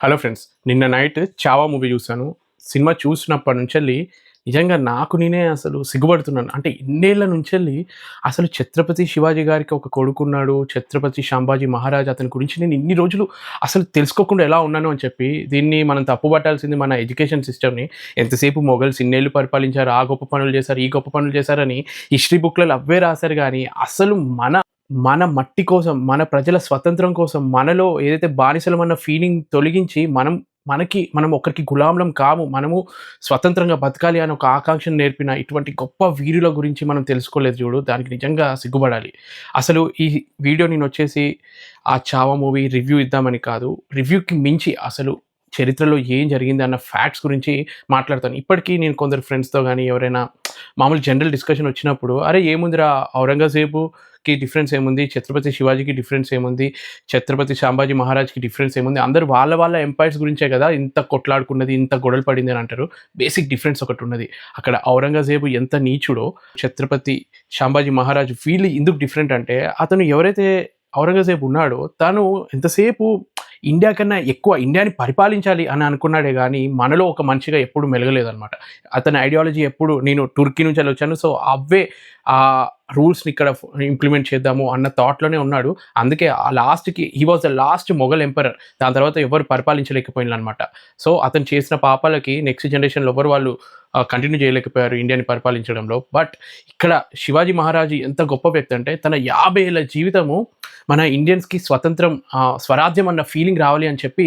Hello friends నిన్న night Chhaava movie చూశాను. సినిమా చూసినప్పటి నుంచి వెళ్ళి నిజంగా నాకు నేనే అసలు సిగ్గుపడుతున్నాను. అంటే ఇన్నేళ్ళ నుంచి వెళ్ళి అసలు ఛత్రపతి శివాజీ గారికి ఒక కొడుకున్నాడు ఛత్రపతి శాంబాజీ మహారాజ్ అతని గురించి నేను ఇన్ని రోజులు అసలు తెలుసుకోకుండా ఎలా ఉన్నాను అని చెప్పి దీన్ని మనం తప్పుపట్టాల్సింది మన ఎడ్యుకేషన్ సిస్టమ్ని ఎంతసేపు మొఘల్స్ ఇన్నేళ్ళు పరిపాలించారు ఆ గొప్ప పనులు చేశారు ఈ గొప్ప పనులు చేశారని హిస్టరీ బుక్లలో అవే రాశారు కానీ అసలు మన మన మట్టి కోసం మన ప్రజల స్వతంత్రం కోసం మనలో ఏదైతే బానిసలమన్న ఫీలింగ్ తొలగించి మనం మనకి మనం ఒకరికి గులాంలం కాము మనము స్వతంత్రంగా బతకాలి అని ఒక ఆకాంక్షను నేర్పిన ఇటువంటి గొప్ప వీరుల గురించి మనం తెలుసుకోలేదు చూడు. దానికి నిజంగా సిగ్గుపడాలి. అసలు ఈ వీడియో నేను వచ్చేసి ఆ చావా మూవీ రివ్యూ ఇద్దామని కాదు రివ్యూకి మించి అసలు చరిత్రలో ఏం జరిగింది అన్న ఫ్యాక్ట్స్ గురించి మాట్లాడతాను. ఇప్పటికీ నేను కొందరు ఫ్రెండ్స్తో కానీ ఎవరైనా మామూలు జనరల్ డిస్కషన్ వచ్చినప్పుడు అరే ఏముందిరా ఔరంగజేబు ఔరంగజేబుకి డిఫరెన్స్ ఏముంది? ఛత్రపతి శివాజీకి డిఫరెన్స్ ఏముంది? ఛత్రపతి సాంబాజీ మహారాజ్కి డిఫరెన్స్ ఏముంది? అందరూ వాళ్ళ వాళ్ళ ఎంపైర్స్ గురించే కదా ఇంత కొట్లాడుకున్నది ఇంత గొడవలు పడింది అని అంటారు. బేసిక్ డిఫరెన్స్ ఒకటి ఉన్నది. అక్కడ ఔరంగజేబు ఎంత నీచుడో ఛత్రపతి సాంబాజీ మహారాజ్ వీళ్ళు ఎందుకు డిఫరెంట్ అంటే అతను ఎవరైతే ఔరంగజేబు ఉన్నాడో తను ఎంతసేపు ఇండియా కన్నా ఎక్కువ ఇండియాని పరిపాలించాలి అని అనుకున్నాడే కానీ మనలో ఒక మనిషిగా ఎప్పుడు మెలగలేదనమాట అతని ఐడియాలజీ ఎప్పుడు నేను టుర్కీ నుంచి వెళ్ళి వచ్చాను సో అవే రూల్స్ని ఇక్కడ ఇంప్లిమెంట్ చేద్దాము అన్న థాట్లోనే ఉన్నాడు. అందుకే ఆ లాస్ట్కి he was the last Mughal emperor దాని తర్వాత ఎవరు పరిపాలించలేకపోయిన అనమాట సో అతను చేసిన పాపాలకి నెక్స్ట్ జనరేషన్లో ఎవరు వాళ్ళు కంటిన్యూ చేయలేకపోయారు ఇండియాని పరిపాలించడంలో. బట్ ఇక్కడ శివాజీ మహారాజు ఎంత గొప్ప వ్యక్తి అంటే తన యాభై ఏళ్ళ జీవితము మన ఇండియన్స్కి స్వతంత్రం స్వరాజ్యం అన్న ఫీలింగ్ రావాలి అని చెప్పి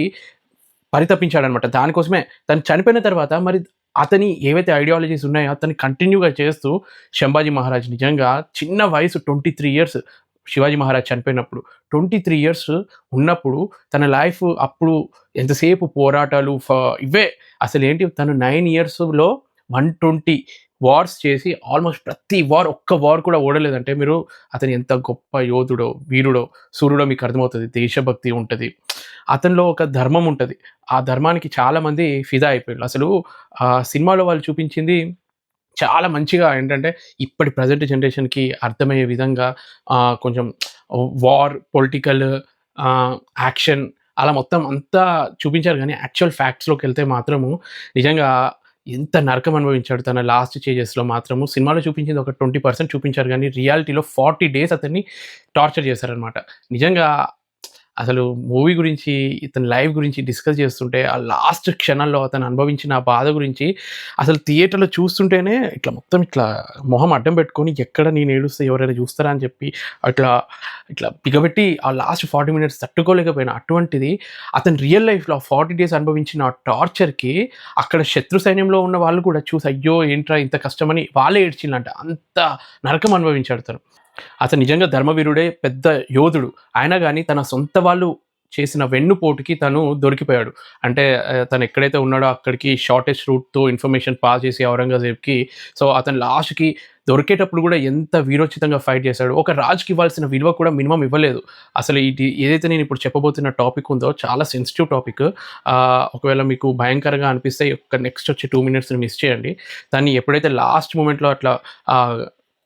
పరితపించాడనమాట. దానికోసమే తను చనిపోయిన తర్వాత మరి అతని ఏవైతే ఐడియాలజీస్ ఉన్నాయో అతన్ని కంటిన్యూగా చేస్తూ శంభాజీ మహారాజ్ నిజంగా చిన్న వయసు twenty three years Shivaji Maharaj చనిపోయినప్పుడు ట్వంటీ త్రీ ఇయర్స్ ఉన్నప్పుడు తన లైఫ్ అప్పుడు ఎంతసేపు పోరాటాలు ఫ- ఇవే. అసలు ఏంటి తను నైన్ ఇయర్స్లో వన్ ట్వంటీ వార్స్ చేసి ఆల్మోస్ట్ ప్రతి వార్ ఒక్క వార్ కూడా ఓడలేదంటే మీరు అతను ఎంత గొప్ప యోధుడో వీరుడో సూర్యుడో మీకు అర్థమవుతుంది. దేశభక్తి ఉంటుంది. అతనిలో ఒక ధర్మం ఉంటుంది. ఆ ధర్మానికి చాలామంది ఫిదా అయిపోయారు. అసలు ఆ సినిమాలో వాళ్ళు చూపించింది చాలా మంచిగా ఏంటంటే ఇప్పటి ప్రజెంట్ జనరేషన్కి అర్థమయ్యే విధంగా కొంచెం వార్ పొలిటికల్ యాక్షన్ అలా మొత్తం అంతా చూపించారు. కానీ యాక్చువల్ ఫ్యాక్ట్స్లోకి వెళ్తే మాత్రము నిజంగా ఎంత నరకం అనుభవించాడు తన లాస్ట్ చేజెస్లో మాత్రము. సినిమాలో చూపించింది ఒక ట్వంటీ పర్సెంట్ చూపించారు కానీ రియాలిటీలో ఫార్టీ డేస్ అతన్ని టార్చర్ చేశారనమాట నిజంగా అసలు మూవీ గురించి ఇతని లైఫ్ గురించి డిస్కస్ చేస్తుంటే ఆ లాస్ట్ క్షణాల్లో అతను అనుభవించిన ఆ బాధ గురించి అసలు థియేటర్లో చూస్తుంటేనే ఇట్లా మొత్తం ఇట్లా మొహం అడ్డం పెట్టుకొని ఎక్కడ నేను ఏడుస్తే ఎవరైనా చూస్తారా అని చెప్పి అట్లా ఇట్లా బిగబెట్టి ఆ లాస్ట్ ఫార్టీ మినిట్స్ తట్టుకోలేకపోయినా. అటువంటిది అతను రియల్ లైఫ్లో ఫార్టీ డేస్ అనుభవించిన ఆ టార్చర్కి అక్కడ శత్రు సైన్యంలో ఉన్న వాళ్ళు కూడా చూసి అయ్యో ఏంట్రా ఇంత కష్టమని వాళ్ళే ఏడ్చిందంట అంత నరకం అనుభవించాడు తను. అతను నిజంగా ధర్మవీరుడే పెద్ద యోధుడు. అయినా కానీ తన సొంత వాళ్ళు చేసిన వెన్నుపోటుకి తను దొరికిపోయాడు. అంటే తను ఎక్కడైతే ఉన్నాడో అక్కడికి షార్టెస్ట్ రూట్తో ఇన్ఫర్మేషన్ పాస్ చేసి ఔరంగజేబ్కి సో అతను లాస్ట్కి దొరికేటప్పుడు కూడా ఎంత వీరోచితంగా ఫైట్ చేశాడు. ఒక రాజుకి ఇవ్వాల్సిన విలువ కూడా మినిమం ఇవ్వలేదు. అసలు ఇది ఏదైతే నేను ఇప్పుడు చెప్పబోతున్న టాపిక్ ఉందో చాలా సెన్సిటివ్ టాపిక్ ఒకవేళ మీకు భయంకరంగా అనిపిస్తే ఒక నెక్స్ట్ వచ్చే టూ మినిట్స్ని మిస్ చేయండి. దాన్ని ఎప్పుడైతే లాస్ట్ మూమెంట్లో అట్లా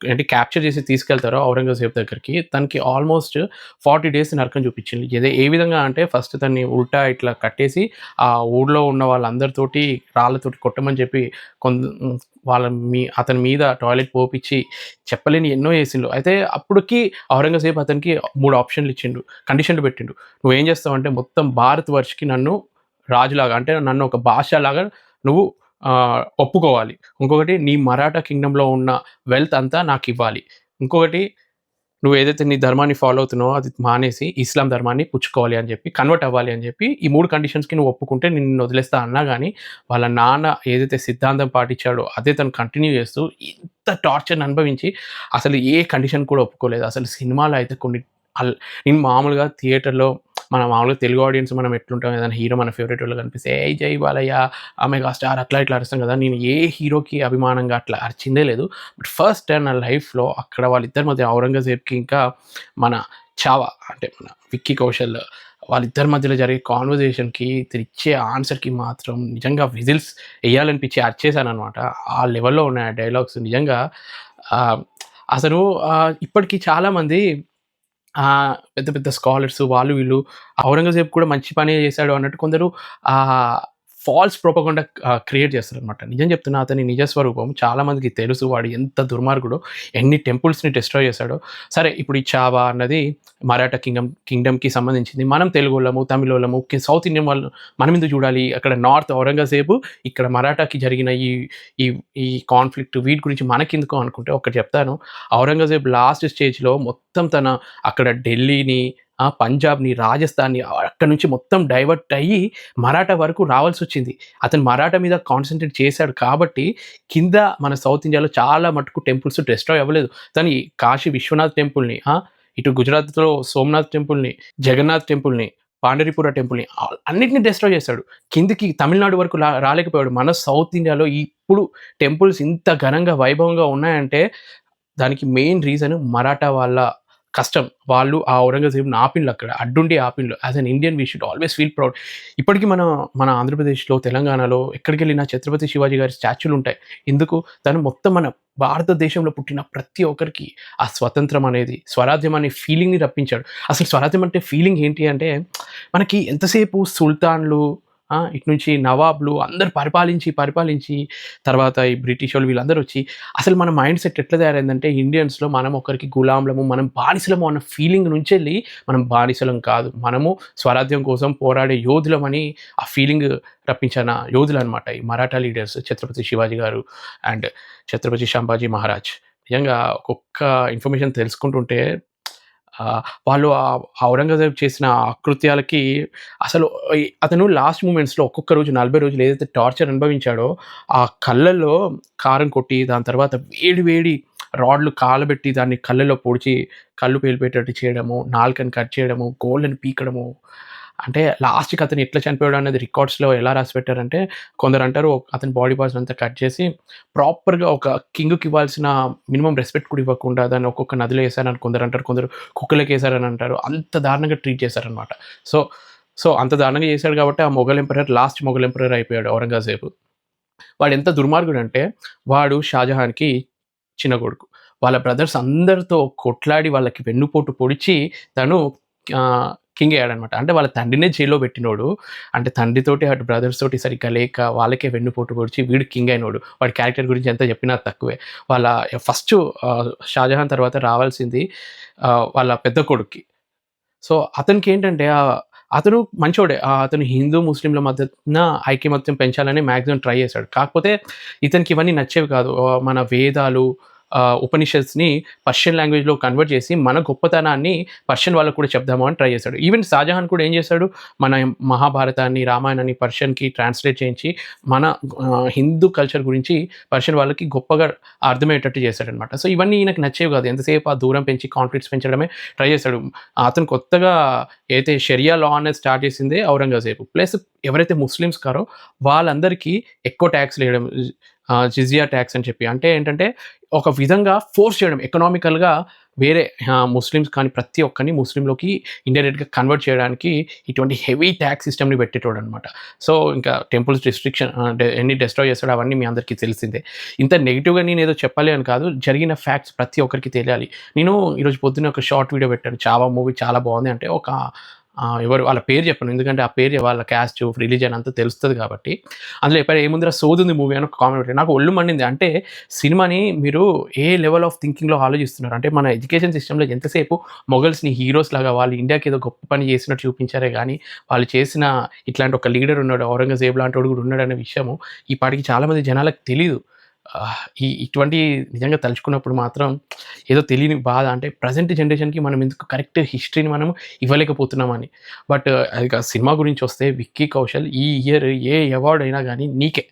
అంటే క్యాప్చర్ చేసి తీసుకెళ్తారో ఔరంగజేబ్ దగ్గరికి తనకి ఆల్మోస్ట్ ఫార్టీ డేస్ నరకం చూపించింది. ఇదే ఏ విధంగా అంటే ఫస్ట్ తన్ని ఉల్టా ఇట్లా కట్టేసి ఆ ఊళ్ళో ఉన్న వాళ్ళందరితోటి రాళ్ళతోటి కొట్టమని చెప్పి కొంత వాళ్ళ మీ అతని మీద టాయిలెట్ పోపించి చెప్పలేని ఎన్నో వేసిండు అయితే అప్పటికి ఔరంగజేబ్ అతనికి మూడు ఆప్షన్లు ఇచ్చిండు కండిషన్లు పెట్టిండు. నువ్వేం చేస్తావు అంటే మొత్తం భారత్ వర్ష్కి నన్ను రాజులాగా అంటే నన్ను ఒక భాషలాగా నువ్వు ఒప్పుకోవాలి. ఇంకొకటి నీ మరాఠా కింగ్డంలో ఉన్న వెల్త్ అంతా నాకు ఇవ్వాలి. ఇంకొకటి నువ్వు ఏదైతే నీ ధర్మాన్ని ఫాలో అవుతున్నావో అది మానేసి ఇస్లాం ధర్మాన్ని పుచ్చుకోవాలి అని చెప్పి కన్వర్ట్ అవ్వాలి అని చెప్పి ఈ మూడు కండిషన్స్కి నువ్వు ఒప్పుకుంటే నిన్ను వదిలేస్తా అన్నా కానీ వాళ్ళ నాన్న ఏదైతే సిద్ధాంతం పాటించాడో అదే తను కంటిన్యూ చేస్తూ ఇంత టార్చర్ని అనుభవించి అసలు ఏ కండిషన్ కూడా ఒప్పుకోలేదు. అసలు సినిమాలో అయితే కొన్ని అల్- నేను మామూలుగా థియేటర్లో మన మామూలుగా తెలుగు ఆడియన్స్ మనం ఎట్లుంటాం ఏదైనా హీరో మన ఫేవరెట్ వాళ్ళు కనిపిస్తే ఏ జై బాలయ్య మెగా స్టార్ అట్లా ఇట్లా అరుస్తాం కదా. నేను ఏ హీరోకి అభిమానంగా అట్లా అరిచిందే లేదు. బట్ ఫస్ట్ టైం నా లైఫ్లో అక్కడ వాళ్ళిద్దరి మధ్య ఔరంగజేబ్కి ఇంకా మన చావా అంటే మన విక్కీ కౌశల్ వాళ్ళిద్దరి మధ్యలో జరిగే కాన్వర్జేషన్కి ఇచ్చే ఆన్సర్కి మాత్రం నిజంగా విజిల్స్ వేయాలనిపించి అరిచేశాను అనమాట ఆ లెవెల్లో ఉన్నాయి ఆ డైలాగ్స్ నిజంగా అసలు ఇప్పటికీ చాలామంది పెద్ద పెద్ద స్కాలర్స్ వాళ్ళు వీళ్ళు ఔరంగజేబ్ కూడా మంచి పనే చేశాడు అన్నట్టు కొందరు ఫాల్స్ ప్రొపగండా క్రియేట్ చేస్తారనమాట. నిజం చెప్తున్నా అతని నిజ స్వరూపం చాలా మందికి తెలుసు. వాడు ఎంత దుర్మార్గుడో, ఎన్ని టెంపుల్స్‌ని డిస్ట్రాయ్ చేశాడో. సరే ఇప్పుడు ఈ చావా అన్నది మరాఠా కింగ్డమ్ కింగ్డమ్‌కి సంబంధించింది. మనం తెలుగులము తమిళోళ్ళము, సౌత్ ఇండియన్ వాళ్ళు మనమెందుకు చూడాలి? అక్కడ నార్త్ ఔరంగజేబు, ఇక్కడ మరాఠాకి జరిగిన ఈ ఈ ఈ కాన్‌ఫ్లిక్ట్ వీటి గురించి మనకెందుకో అనుకుంటే ఒకటి చెప్తాను. ఔరంగజేబ్ లాస్ట్ స్టేజ్‌లో మొత్తం తన అక్కడ ఢిల్లీని, ఆ! పంజాబ్‌ని, రాజస్థాన్‌ని అక్కడి నుంచి మొత్తం డైవర్ట్ అయ్యి మరాఠా వరకు రావాల్సి వచ్చింది అతను మరాఠా మీద కాన్సన్ట్రేట్ చేశాడు కాబట్టి కింద మన సౌత్ ఇండియాలో చాలా మటుకు టెంపుల్స్ డిస్ట్రాయ్ అవ్వలేదు. తను కాశీ విశ్వనాథ్ టెంపుల్‌ని ఇటు గుజరాత్‌లో సోమనాథ్ టెంపుల్‌ని, జగన్నాథ్ టెంపుల్‌ని, పాండరీపుర టెంపుల్‌ని అన్నిటిని డిస్ట్రాయ్ చేశాడు. కిందకి తమిళనాడు వరకు రాలేకపోయాడు. మన సౌత్ ఇండియాలో ఇప్పుడు టెంపుల్స్ ఇంత ఘనంగా, వైభవంగా ఉన్నాయంటే దానికి మెయిన్ రీజన్ మరాఠా వాళ్ళ కష్టం. వాళ్ళు ఆ ఔరంగజేబ్‌ని ఆపిన్లు అక్కడ. అడ్డుండి ఆపిన్లు as an Indian we should always feel proud. ఇప్పటికీ మన మన ఆంధ్రప్రదేశ్‌లో, తెలంగాణలో ఎక్కడికెళ్ళినా ఛత్రపతి శివాజీ గారి స్టాచ్యూలుంటాయి. ఎందుకు? తను మొత్తం మన భారతదేశంలో పుట్టిన ప్రతి ఒక్కరికి ఆ స్వతంత్రం అనేది, స్వరాజ్యం అనే ఫీలింగ్‌ని రప్పించాడు. అసలు స్వరాజ్యం అంటే ఫీలింగ్ ఏంటి అంటే మనకి ఎంతసేపు సుల్తాన్‌లు ఇటు నుంచి నవాబులు అందరు పరిపాలించి, పరిపాలించి తర్వాత ఈ బ్రిటిషోళ్ళు వీళ్ళందరూ వచ్చి అసలు మన మైండ్ సెట్ ఎట్లా తయారైందంటే ఇండియన్స్‌లో మనం ఒకరికి గులాములము, మనం బానిసలము అన్న ఫీలింగ్ నుంచి వెళ్ళి మనం బానిసలం కాదు. మనము స్వరాజ్యం కోసం పోరాడే యోధులమని ఆ ఫీలింగ్ రప్పించిన యోధులనమాట ఈ మరాఠా లీడర్స్ ఛత్రపతి శివాజీ గారు అండ్ ఛత్రపతి సంభాజీ మహారాజ్. నిజంగా ఒక్కొక్క ఇన్ఫర్మేషన్ తెలుసుకుంటుంటే వాళ్ళు ఔరంగజేబ్ చేసిన అకృత్యాలకి అసలు అతను లాస్ట్ మూమెంట్స్‌లో ఒక్కొక్క రోజు 40 రోజులు ఏదైతే టార్చర్ అనుభవించాడో, ఆ కళ్ళల్లో కారం కొట్టి, దాని తర్వాత వేడి వేడి రాడ్‌లు కాలబెట్టి దాన్ని కళ్ళలో పొడిచి కళ్ళు పేలిపోయేటట్టు చేయడము, నాలుకని కట్ చేయడము, గోళ్ళని పీకడము. అంటే లాస్ట్‌కి అతను ఎట్లా చనిపోయాడు అనేది రికార్డ్స్‌లో ఎలా రాసిపెట్టారంటే కొందరంటారు అతని బాడీ పార్ట్స్ అంతా కట్ చేసి ప్రాపర్‌గా ఒక కింగ్‌కి ఇవ్వాల్సిన మినిమం రెస్పెక్ట్ కూడా ఇవ్వకుండా దాన్ని ఒక్కొక్క నదిలో వేశారని కొందరు అంటారు కొందరు కుక్కలకి కుక్కలకేసారని అంటారు. అంత దారుణంగా ట్రీట్ చేశారనమాట. సో, సో అంత దారుణంగా చేశాడు కాబట్టి ఆ Mughal emperor last Mughal emperor అయిపోయాడు ఔరంగజేబు. వాడెంత దుర్మార్గుడంటే వాడు షాజహాన్‌కి చిన్న కొడుకు. వాళ్ళ బ్రదర్స్ అందరితో కొట్లాడి వాళ్ళకి వెన్నుపోటు పొడిచి తను కింగ్ అయ్యాడనమాట. అంటే వాళ్ళ తండ్రినే జైల్‌లో పెట్టినోడు. అంటే తండ్రితోటి అటు బ్రదర్స్ తోటి సరిగ్గా లేక వాళ్ళకే వెన్నుపోటు పొడిచి వీడు కింగ్ అయినోడు. వాడి క్యారెక్టర్ గురించి ఎంత చెప్పినా తక్కువే. వాళ్ళ ఫస్ట్ షాజహాన్ తర్వాత రావాల్సింది వాళ్ళ పెద్ద కొడుక్కి. సో అతనికి ఏంటంటే అతను మంచోడే. అతను హిందూ, ముస్లింల మధ్యన ఐక్యమత్యం పెంచాలని మ్యాక్సిమం ట్రై చేశాడు. కాకపోతే ఇతనికి ఇవన్నీ నచ్చేవి కాదు. మన వేదాలు ఉపనిషత్స్‌ని పర్షియన్ లాంగ్వేజ్‌లో కన్వర్ట్ చేసి మన గొప్పతనాన్ని పర్షియన్ వాళ్ళకి కూడా చెప్దాము అని ట్రై చేశాడు. ఈవెన్ షాజహాన్ కూడా ఏం చేశాడు? మన మహాభారతాన్ని, రామాయణాన్ని పర్షియన్‌కి ట్రాన్స్‌లేట్ చేయించి మన హిందూ కల్చర్ గురించి పర్షియన్ వాళ్ళకి గొప్పగా అర్థమయ్యేటట్టు చేశాడనమాట. సో ఇవన్నీ ఈయనకు నచ్చేవి కాదు. ఎంతసేపు ఆ దూరం పెంచి కాన్ఫ్లిక్ట్స్ పెంచడమే ట్రై చేశాడు. అతను కొత్తగా అయితే షరియా లా అనేది స్టార్ట్ చేసిందే ఔరంగజేబు. ప్లస్ ఎవరైతే ముస్లిమ్స్ కారో వాళ్ళందరికీ ఎక్కువ టాక్స్‌లేయడం ఆహ్, జిజియా ట్యాక్స్ అని చెప్పి. అంటే ఏంటంటే ఒక విధంగా ఫోర్స్ చేయడం ఎకనామికల్‌గా వేరే ముస్లిమ్స్ కానీ ప్రతి ఒక్కరిని ముస్లింలోకి ఇండైరెక్ట్‌గా కన్వర్ట్ చేయడానికి ఇటువంటి హెవీ ట్యాక్స్ సిస్టమ్‌ని పెట్టేటోడనమాట. సో ఇంకా టెంపుల్స్ డిస్ట్రిక్షన్ అంటే ఎన్ని డిస్ట్రాయ్ చేస్తాడో అవన్నీ మీ అందరికీ తెలిసిందే. ఇంత నెగిటివ్గా నేను ఏదో చెప్పాలి అని కాదు. జరిగిన ఫ్యాక్ట్స్ ప్రతి ఒక్కరికి తెలియాలి. నేను ఈరోజు పొద్దున్న ఒక షార్ట్ వీడియో పెట్టాను. 'చావా' మూవీ చాలా బాగుంది అంటే ఒక ఎవరు వాళ్ళ పేరు చెప్పను. ఎందుకంటే ఆ పేరు వాళ్ళ క్యాస్ట్, రిలీజన్ అంతా తెలుస్తుంది కాబట్టి. అందులో చెప్పారు ఏముందిరా సోదుంది మూవీ అని ఒక కామెంట్ నాకు ఒళ్ళు మండింది. అంటే సినిమాని మీరు ఏ లెవెల్ ఆఫ్ థింకింగ్‌లో ఆలోచిస్తున్నారు? అంటే మన ఎడ్యుకేషన్ సిస్టమ్‌లో ఎంతసేపు మొగల్స్ని హీరోస్ లాగా వాళ్ళు ఇండియాకి ఏదో గొప్ప పని చేసినట్టు చూపించారే కానీ వాళ్ళు చేసిన ఇట్లాంటి ఒక లీడర్ ఉన్నాడు. ఔరంగజేబ్ లాంటోడు కూడా ఉన్నాడనే విషయము ఈ పాటికి చాలామంది జనాలకు తెలియదు ఈ ఇటువంటి నిజంగా తలుచుకున్నప్పుడు మాత్రం ఏదో తెలియని బాధ. అంటే ప్రెజెంట్ జనరేషన్‌కి మనం ఎందుకు కరెక్ట్ హిస్టరీని మనం ఇవ్వలేకపోతున్నామని. బట్ అది సినిమా గురించొస్తే 'విక్కీ కౌశల్' ఈ ఇయర్ ఏ అవార్డ్ అయినా కానీ నీకే.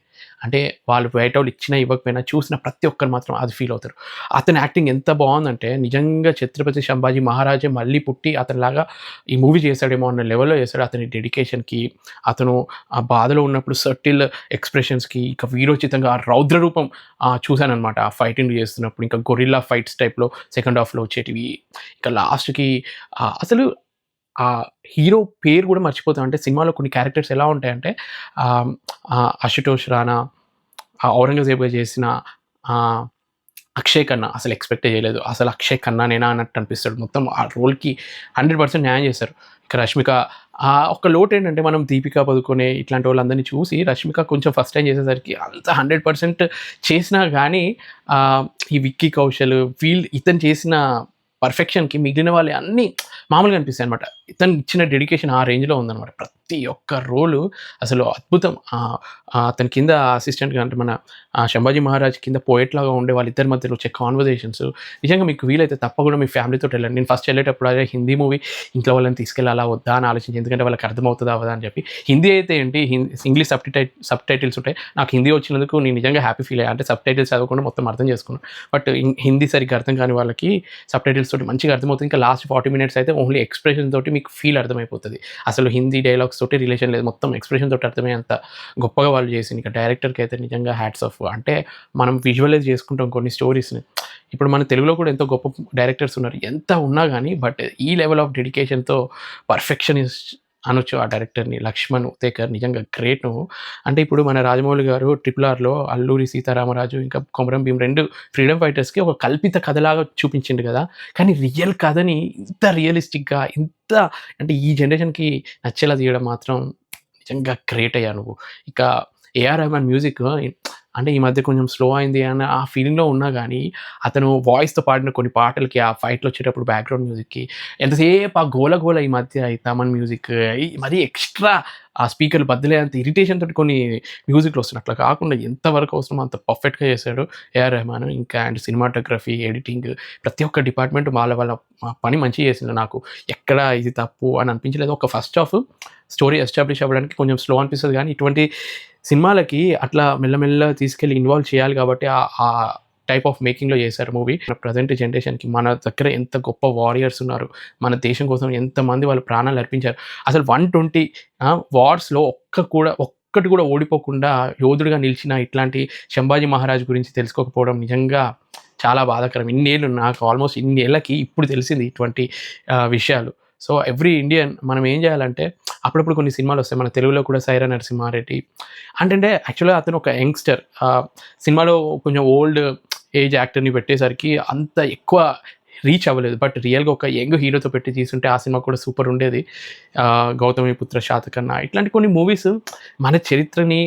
అంటే వాళ్ళు బయటోళ్ళు ఇచ్చినా, ఇవ్వకపోయినా చూసిన ప్రతి ఒక్కరు మాత్రం అది ఫీల్ అవుతారు. అతని యాక్టింగ్ ఎంత బాగుందంటే నిజంగా ఛత్రపతి సంభాజీ మహారాజే మళ్ళీ పుట్టి అతనిలాగా ఈ మూవీ చేశాడేమో అన్న లెవెల్‌లో చేశాడు. అతని డెడికేషన్‌కి, అతను ఆ బాధలో ఉన్నప్పుడు సర్టిల్ ఎక్స్‌ప్రెషన్స్‌కి, ఇంకా వీరోచితంగా ఆ రౌద్ర రూపం చూశానమాట ఆ ఫైటింగ్ చేస్తున్నప్పుడు ఇంకా గొరిల్లా ఫైట్స్ టైప్‌లో సెకండ్ హాఫ్‌లో వచ్చేటివి. ఇంకా లాస్ట్‌కి అసలు ఆ హీరో పేరు కూడా మర్చిపోతాం. అంటే సినిమాలో కొన్ని క్యారెక్టర్స్ ఎలా ఉంటాయంటే 'అశుతోష్ రాణా' ఆ ఔరంగజేబ్‌గా చేసిన అక్షయ్ ఖన్నా అసలు ఎక్స్పెక్ట్ చేయలేదు. అసలు అక్షయ్ ఖన్నా నేనా అన్నట్టు అనిపిస్తాడు. మొత్తం ఆ రోల్కి హండ్రెడ్ పర్సెంట్ న్యాయం చేశారు. ఇక రష్మిక ఆ ఒక లోటు ఏంటంటే మనం దీపికా పదుకొనే ఇట్లాంటి వాళ్ళందరినీ చూసి రష్మిక కొంచెం ఫస్ట్ టైం చేసేసరికి అంత హండ్రెడ్ పర్సెంట్ చేసినా కానీ ఈ విక్కీ కౌశల్ వీల్ ఇతను చేసిన పర్ఫెక్షన్కి మిగిలిన వాళ్ళు అన్నీ మామూలుగా అనిపిస్తాయి అనమాట ఇతను ఇచ్చిన డెడికేషన్ ఆ రేంజ్లో ఉందన్నమాట. ప్రతి ఒక్క రోలు అసలు అద్భుతం. అతని కింద అసిస్టెంట్గా అంటే మన శంభాజీ మహారాజ్ కింద పోయెట్ లాగా ఉండే వాళ్ళిద్దరి మధ్యలో వచ్చే కాన్వర్జేషన్స్ నిజంగా మీకు వీలైతే తప్పకుండా మీ ఫ్యామిలీతో వెళ్ళండి. నేను ఫస్ట్ వెళ్ళేటప్పుడు అదే హిందీ మూవీ ఇంట్లో వాళ్ళని తీసుకెళ్ళాలా వద్దా అని ఆలోచించి ఎందుకంటే వాళ్ళకి అర్థమవుతుందా అవదా అని చెప్పి. హిందీ అయితే ఏంటి? ఇంగ్లీష్ సబ్ సబ్ టైటిల్స్ ఉంటాయి. నాకు హిందీ వచ్చినందుకు నేను నిజంగా హ్యాపీ ఫీల్ అయ్యా. అంటే సబ్ టైటిల్స్ చదవకుండా మొత్తం అర్థం చేసుకున్నాను బట్ హిందీ సరిగ్గా అర్థం కాని వాళ్ళకి సబ్ టైటిల్స్ తోటి మంచిగా అర్థమవుతుంది. ఇంకా లాస్ట్ ఫార్టీ మినిట్స్ అయితే ఓన్లీ ఎక్స్ప్రెషన్ తోటి మీకు ఫీల్ అర్థమైపోతుంది. అసలు హిందీ డైలాగ్స్ తోటి రిలేషన్ లేదు. మొత్తం ఎక్స్ప్రెషన్ తోటి అర్థమయ్యేంత గొప్పగా వాళ్ళు చేసింది. ఇంకా డైరెక్టర్కి అయితే నిజంగా హ్యాట్స్ ఆఫ్ అంటే మనం విజువలైజ్ చేసుకుంటాం కొన్ని స్టోరీస్ని ఇప్పుడు మన తెలుగులో కూడా ఎంతో గొప్ప డైరెక్టర్స్ ఉన్నారు. ఎంత ఉన్నా కానీ బట్ ఈ లెవెల్ ఆఫ్ డెడికేషన్తో పర్ఫెక్షనిస్ట్ అనొచ్చు ఆ డైరెక్టర్ని లక్ష్మణ్ ఉతేకర్ నిజంగా గ్రేట్ అంటే ఇప్పుడు మన రాజమౌళి గారు ట్రిపుల్ ఆర్లో అల్లూరి సీతారామరాజు ఇంకా కొమరం భీం రెండు ఫ్రీడమ్ ఫైటర్స్కి ఒక కల్పిత కథలాగా చూపించిండు కదా. కానీ రియల్ కథని ఇంత రియలిస్టిక్గా ఇంత అంటే ఈ జనరేషన్కి నచ్చేలా తీయడం మాత్రం నిజంగా గ్రేట్ అయ్యా నువ్వు. ఇక ఏఆర్ రెహమాన్ మ్యూజిక్ అంటే ఈ మధ్య కొంచెం స్లో అయింది అని ఆ ఫీలింగ్లో ఉన్నా కానీ అతను వాయిస్తో పాడిన కొన్ని పాటలకి ఆ ఫైట్లో వచ్చేటప్పుడు బ్యాక్గ్రౌండ్ మ్యూజిక్కి ఎంతసేపు ఆ గోల గోల ఈ మధ్య ఈ తమన్ మ్యూజిక్ మరీ ఎక్స్ట్రా ఆ స్పీకర్లు బద్దలే అంత ఇరిటేషన్ తోటి కొన్ని మ్యూజిక్లు వస్తున్నాయి. అట్లా కాకుండా ఎంతవరకు అవసరమో అంత పర్ఫెక్ట్గా చేశాడు ఏఆర్ రెహమాన్ ఇంకా అండ్ సినిమాటోగ్రఫీ ఎడిటింగ్ ప్రతి ఒక్క డిపార్ట్మెంట్ వాళ్ళ వాళ్ళ పని మంచిగా చేసింది నాకు ఎక్కడ ఇది తప్పు అని అనిపించలేదు. ఒక ఫస్ట్ హాఫ్ స్టోరీ ఎస్టాబ్లిష్ అవ్వడానికి కొంచెం స్లో అనిపిస్తుంది. కానీ ఇటువంటి సినిమాలకి అట్లా మెల్లమెల్ల తీసుకెళ్ళి ఇన్వాల్వ్ చేయాలి కాబట్టి ఆ టైప్ ఆఫ్ మేకింగ్లో చేశారు మూవీ ప్రజెంట్ జనరేషన్కి మన దగ్గర ఎంత గొప్ప వారియర్స్ ఉన్నారు మన దేశం కోసం ఎంతమంది వాళ్ళు ప్రాణాలు అర్పించారు. అసలు వన్ ట్వంటీ వార్స్లో ఒక్క కూడా ఒక్కటి కూడా ఓడిపోకుండా యోధుడిగా నిలిచిన ఇట్లాంటి శంభాజీ మహారాజ్ గురించి తెలుసుకోకపోవడం నిజంగా చాలా బాధాకరం. ఇన్నేళ్ళు నాకు ఆల్మోస్ట్ ఇన్నేళ్ళకి ఇప్పుడు తెలిసింది ఇటువంటి విషయాలు. సో ఎవ్రీ ఇండియన్ మనం ఏం చేయాలంటే అప్పుడప్పుడు కొన్ని సినిమాలు వస్తాయి. మన తెలుగులో కూడా సైరా నరసింహారెడ్డి. అంటే యాక్చువల్గా అతను ఒక యంగ్స్టర్. సినిమాలో కొంచెం ఓల్డ్ ఏజ్ యాక్టర్ని పెట్టేసరికి అంత ఎక్కువ రీచ్ అవ్వలేదు. బట్ రియల్గా ఒక యంగ్ హీరోతో పెట్టి తీసుంటే ఆ సినిమా కూడా సూపర్ ఉండేది. గౌతమి పుత్ర శాతకన్నా ఇట్లాంటి కొన్ని మూవీస్ మన చరిత్రని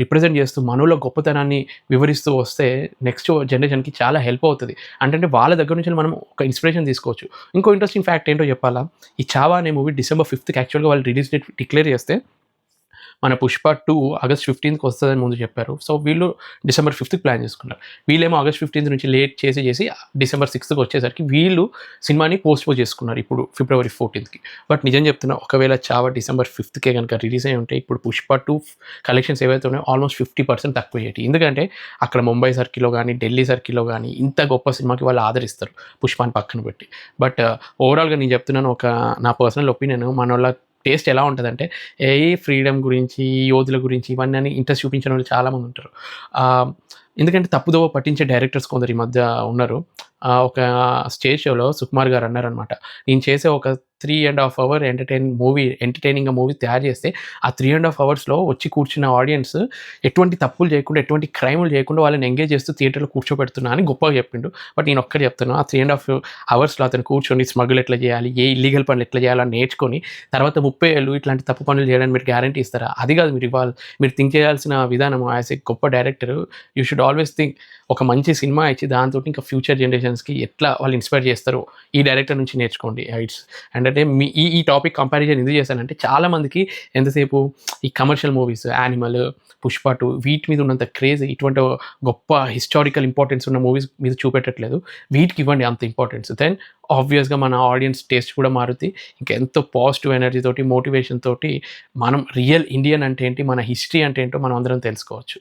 రిప్రజెంట్ చేస్తూ మనలో గొప్పతనాన్ని వివరిస్తూ వస్తే నెక్స్ట్ జనరేషన్కి చాలా హెల్ప్ అవుతుంది. అంటే వాళ్ళ దగ్గర నుంచి మనం ఒక ఇన్స్పిరేషన్ తీసుకోవచ్చు. ఇంకో ఇంట్రెస్టింగ్ ఫ్యాక్ట్ ఏంటో చెప్పాలా? ఈ చావా అనే మూవీ డిసెంబర్ ఫిఫ్త్కి యాక్చువల్గా వాళ్ళు రిలీజ్ డేట్ డిక్లేర్ చేస్తే మన పుష్ప టూ ఆగస్ట్ ఫిఫ్టీన్త్కి వస్తుందని ముందు చెప్పారు. సో వీళ్ళు డిసెంబర్ ఫిఫ్త్కి ప్లాన్ చేసుకున్నారు. వీళ్ళేమో ఆగస్ట్ ఫిఫ్టీన్త్ నుంచి లేట్ చేసి చేసి డిసెంబర్ సిక్స్త్కి వచ్చేసరికి వీళ్ళు సినిమాని పోస్ట్పోన్ చేసుకున్నారు ఇప్పుడు ఫిబ్రవరి ఫోర్టీన్త్కి. బట్ నిజం చెప్తున్నా ఒకవేళ చావా డిసెంబర్ ఫిఫ్త్కే కనుక రిలీజ్ అయి ఉంటే ఇప్పుడు పుష్ప టూ కలెక్షన్స్ ఏవైతే ఉన్నాయో ఆల్మోస్ట్ ఫిఫ్టీ పర్సెంట్ తక్కువ అయ్యేటి ఎందుకంటే అక్కడ ముంబై సర్కిల్లో కానీ ఢిల్లీ సర్కిల్లో కానీ ఇంత గొప్ప సినిమాకి వాళ్ళు ఆదరిస్తారు పుష్పాన్ని పక్కన పెట్టి. బట్ ఓవరాల్గా నేను చెప్తున్నాను ఒక నా పర్సనల్ ఒపీనియన్ మన వాళ్ళ టేస్ట్ ఎలా ఉంటుందంటే ఏ ఫ్రీడమ్ గురించి యోధుల గురించి ఇవన్నీ అని ఇంట్రెస్ట్ చూపించిన వాళ్ళు చాలామంది ఉంటారు. ఎందుకంటే తప్పుదోవ పట్టించే డైరెక్టర్స్ కొందరు ఈ మధ్య ఉన్నారు. ఒక స్టేజ్ షోలో సుకుమార్ గారు అన్నారనమాట నేను చేసే ఒక three and half hour entertain movie entertaining movie తయారు చేస్తే ఆ త్రీ అండ్ హాఫ్ అవర్స్లో వచ్చి కూర్చున్న ఆడియన్స్ ఎటువంటి తప్పులు చేయకుండా ఎటువంటి క్రైములు చేయకుండా వాళ్ళని ఎంగేజ్ చేస్తూ థియేటర్లో కూర్చోబెడుతున్నా అని గొప్పగా చెప్పిండు. బట్ నేను ఒక్కటి చెప్తున్నాను ఆ త్రీ అండ్ హాఫ్ అవర్స్లో అతను కూర్చొని స్మగుల్ ఎట్లా చేయాలి ఏ ఇల్లీగల్ పనులు ఎట్లా చేయాలని నేర్చుకొని తర్వాత ముప్పై ఏళ్ళు ఇట్లాంటి తప్పు పనులు చేయడానికి మీరు గ్యారంటీ ఇస్తారా? అది కాదు మీరు ఇవ్వాలి మీరు థింక్ చేయాల్సిన విధానం. యాజ్ ఏ గొప్ప director you should always think ఒక మంచి సినిమా ఇచ్చి దాంతో ఇంకా ఫ్యూచర్ జనరేషన్స్కి ఎట్లా వాళ్ళు ఇన్స్పైర్ చేస్తారో ఈ డైరెక్టర్ నుంచి నేర్చుకోండి ఇట్స్ అండ్ అంటే మీ ఈ ఈ టాపిక్ కంపారిజన్ ఎందుకు చేశానంటే చాలా మందికి ఎంతసేపు ఈ commercial movies Animal Pushpa two వీటి మీద ఉన్నంత క్రేజ్ ఇటువంటి గొప్ప హిస్టారికల్ ఇంపార్టెన్స్ ఉన్న మూవీస్ మీద చూపెట్టట్లేదు. వీటికి ఇవ్వండి అంత ఇంపార్టెన్స్. దెన్ ఆబ్వియస్గా మన ఆడియన్స్ టేస్ట్ కూడా మారుతుంది ఇంకా ఎంతో పాజిటివ్ ఎనర్జీ తోటి మోటివేషన్ తోటి మనం రియల్ ఇండియన్ అంటే ఏంటి మన హిస్టరీ అంటే ఏంటో మనం అందరం తెలుసుకోవచ్చు.